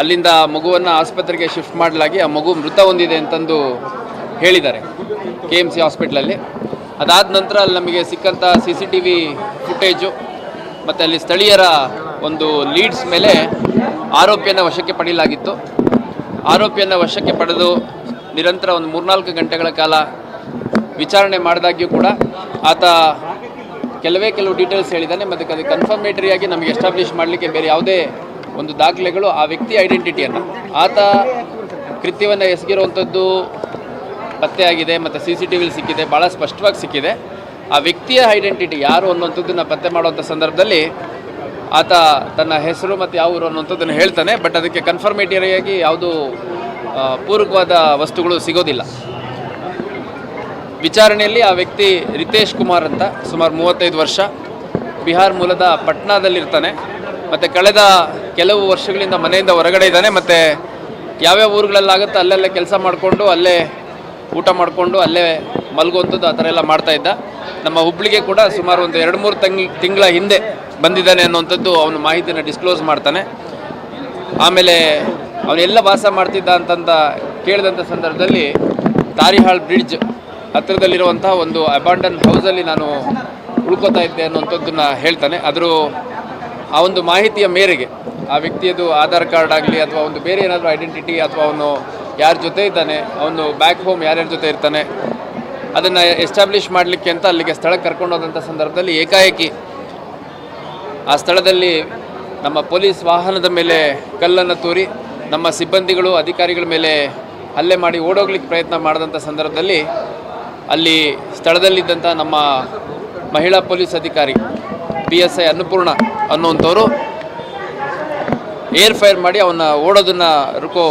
ಅಲ್ಲಿಂದ ಮಗುವನ್ನು ಆಸ್ಪತ್ರೆಗೆ ಶಿಫ್ಟ್ ಮಾಡಲಾಗಿ ಆ ಮಗು ಮೃತ ಹೊಂದಿದೆ ಅಂತಂದು ಹೇಳಿದ್ದಾರೆ ಕೆ ಎಂ ಸಿ ಹಾಸ್ಪಿಟ್ಲಲ್ಲಿ. ಅದಾದ ನಂತರ ಅಲ್ಲಿ ನಮಗೆ ಸಿಕ್ಕಂಥ C C T V footage, ಮತ್ತು ಅಲ್ಲಿ ಸ್ಥಳೀಯರ ಒಂದು ಲೀಡ್ಸ್ ಮೇಲೆ ಆರೋಪಿಯನ್ನು ವಶಕ್ಕೆ ಪಡೆಯಲಾಗಿತ್ತು. ಆರೋಪಿಯನ್ನು ವಶಕ್ಕೆ ಪಡೆದು ನಿರಂತರ ಒಂದು ಮೂರ್ನಾಲ್ಕು ಗಂಟೆಗಳ ಕಾಲ ವಿಚಾರಣೆ ಮಾಡಿದಾಗ್ಯೂ ಕೂಡ ಆತ ಕೆಲವೇ ಕೆಲವು ಡೀಟೇಲ್ಸ್ ಹೇಳಿದ್ದಾನೆ, ಮತ್ತು ಅದು ಕನ್ಫರ್ಮೇಟರಿಯಾಗಿ ನಮಗೆ ಎಸ್ಟಾಬ್ಲಿಷ್ ಮಾಡಲಿಕ್ಕೆ ಬೇರೆ ಯಾವುದೇ ಒಂದು ದಾಖಲೆಗಳು ಆ ವ್ಯಕ್ತಿ ಐಡೆಂಟಿಟಿಯನ್ನು ಆತ ಕೃತ್ಯವನ್ನು ಎಸಗಿರುವಂಥದ್ದು ಪತ್ತೆಯಾಗಿದೆ ಮತ್ತು ಸಿ ಸಿ ಟಿ ವಿಲಿ ಸಿಕ್ಕಿದೆ ಭಾಳ ಸ್ಪಷ್ಟವಾಗಿ ಸಿಕ್ಕಿದೆ. ಆ ವ್ಯಕ್ತಿಯ ಐಡೆಂಟಿಟಿ ಯಾರು ಅನ್ನುವಂಥದ್ದನ್ನು ಪತ್ತೆ ಮಾಡುವಂಥ ಸಂದರ್ಭದಲ್ಲಿ ಆತ ತನ್ನ ಹೆಸರು ಮತ್ತು ಯಾವ ಊರು ಅನ್ನುವಂಥದ್ದನ್ನು ಹೇಳ್ತಾನೆ, ಬಟ್ ಅದಕ್ಕೆ ಕನ್ಫರ್ಮೇಟರಿಯಾಗಿ ಯಾವುದು ಪೂರಕವಾದ ವಸ್ತುಗಳು ಸಿಗೋದಿಲ್ಲ. ವಿಚಾರಣೆಯಲ್ಲಿ ಆ ವ್ಯಕ್ತಿ ರಿತೇಶ್ ಕುಮಾರ್ ಅಂತ, ಸುಮಾರು ಮೂವತ್ತೈದು ವರ್ಷ, ಬಿಹಾರ್ ಮೂಲದ ಪಟ್ನಾದಲ್ಲಿರ್ತಾನೆ. ಮತ್ತು ಕಳೆದ ಕೆಲವು ವರ್ಷಗಳಿಂದ ಮನೆಯಿಂದ ಹೊರಗಡೆ ಇದ್ದಾನೆ, ಮತ್ತು ಯಾವ್ಯಾವ ಊರುಗಳಲ್ಲಾಗುತ್ತೋ ಅಲ್ಲೆಲ್ಲ ಕೆಲಸ ಮಾಡಿಕೊಂಡು, ಅಲ್ಲೇ ಊಟ ಮಾಡಿಕೊಂಡು, ಅಲ್ಲೇ ಮಲಗುವಂಥದ್ದು ಆ ಥರ ಎಲ್ಲ ಮಾಡ್ತಾ ಇದ್ದ. ನಮ್ಮ ಹುಬ್ಳಿಗೆ ಕೂಡ ಸುಮಾರು ಒಂದು ಎರಡು ಮೂರು ತಂಗ್, ತಿಂಗಳ ಹಿಂದೆ ಬಂದಿದ್ದಾನೆ ಅನ್ನುವಂಥದ್ದು ಅವನ ಮಾಹಿತಿನ ಡಿಸ್ಕ್ಲೋಸ್ ಮಾಡ್ತಾನೆ. ಆಮೇಲೆ ಅವನೆಲ್ಲ ವಾಸ ಮಾಡ್ತಿದ್ದ ಅಂತಂತ ಕೇಳಿದಂಥ ಸಂದರ್ಭದಲ್ಲಿ ತಾರಿಹಾಳ್ ಬ್ರಿಡ್ಜ್ ಹತ್ತಿರದಲ್ಲಿರುವಂತಹ ಒಂದು ಅಬಾಂಡನ್ ಹೌಸಲ್ಲಿ ನಾನು ಉಳ್ಕೋತಾ ಇದ್ದೆ ಅನ್ನುವಂಥದ್ದನ್ನು ಹೇಳ್ತಾನೆ. ಆದರೂ ಆ ಒಂದು ಮಾಹಿತಿಯ ಮೇರೆಗೆ ಆ ವ್ಯಕ್ತಿಯದು ಆಧಾರ್ ಕಾರ್ಡ್ ಆಗಲಿ ಅಥವಾ ಒಂದು ಬೇರೆ ಏನಾದರೂ ಐಡೆಂಟಿಟಿ ಅಥವಾ ಅವನು ಯಾರ ಜೊತೆ ಇದ್ದಾನೆ, ಅವನು ಬ್ಯಾಕ್ ಹೋಮ್ ಯಾರ್ಯಾರ ಜೊತೆ ಇರ್ತಾನೆ, ಅದನ್ನು ಎಸ್ಟಾಬ್ಲಿಷ್ ಮಾಡಲಿಕ್ಕೆ ಅಂತ ಅಲ್ಲಿಗೆ ಸ್ಥಳಕ್ಕೆ ಕರ್ಕೊಂಡೋದಂಥ ಸಂದರ್ಭದಲ್ಲಿ ಏಕಾಏಕಿ ಆ ಸ್ಥಳದಲ್ಲಿ ನಮ್ಮ ಪೊಲೀಸ್ ವಾಹನದ ಮೇಲೆ ಕಲ್ಲನ್ನು ತೂರಿ, ನಮ್ಮ ಸಿಬ್ಬಂದಿಗಳು, ಅಧಿಕಾರಿಗಳ ಮೇಲೆ ಹಲ್ಲೆ ಮಾಡಿ ಓಡೋಗ್ಲಿಕ್ಕೆ ಪ್ರಯತ್ನ ಮಾಡಿದಂಥ ಸಂದರ್ಭದಲ್ಲಿ ಅಲ್ಲಿ ಸ್ಥಳದಲ್ಲಿದ್ದಂಥ ನಮ್ಮ ಮಹಿಳಾ ಪೊಲೀಸ್ ಅಧಿಕಾರಿ ಪಿ ಎಸ್ ಐ ಅನ್ನಪೂರ್ಣ ಅನ್ನುವಂಥವರು ಏರ್ ಫೈರ್ ಮಾಡಿ ಅವನ್ನ ಓಡೋದನ್ನ ರುಕೋ